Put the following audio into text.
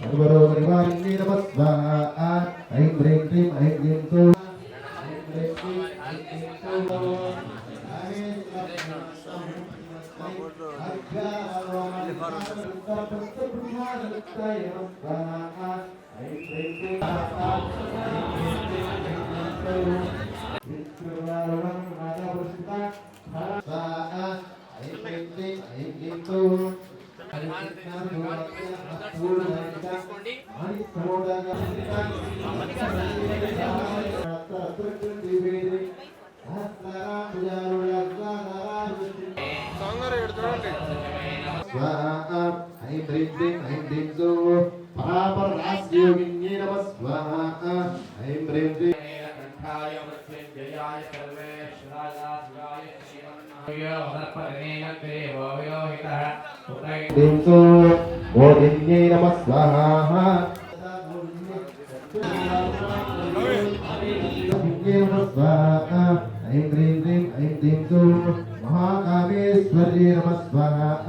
సర్వరో పరివారిణ్యే నమస్వాహ ఐం హ్రీం క్లీం ఐం క్లీం క్లూ స్వాహ ఐం హ్రీం స్వాహ ఐం క్లీం క్లూ పరాపరాస్యోగిన్యే నమః స్వాహ. ఐం హ్రీం క్లీం క్లీం క్లూ ఓదిన్యే నమః స్వాహ. స్వాహ ఐం హ్రీం క్లీం ఐం క్లీం క్లూ మహాకామేశ్వర్యే నమః స్వాహ.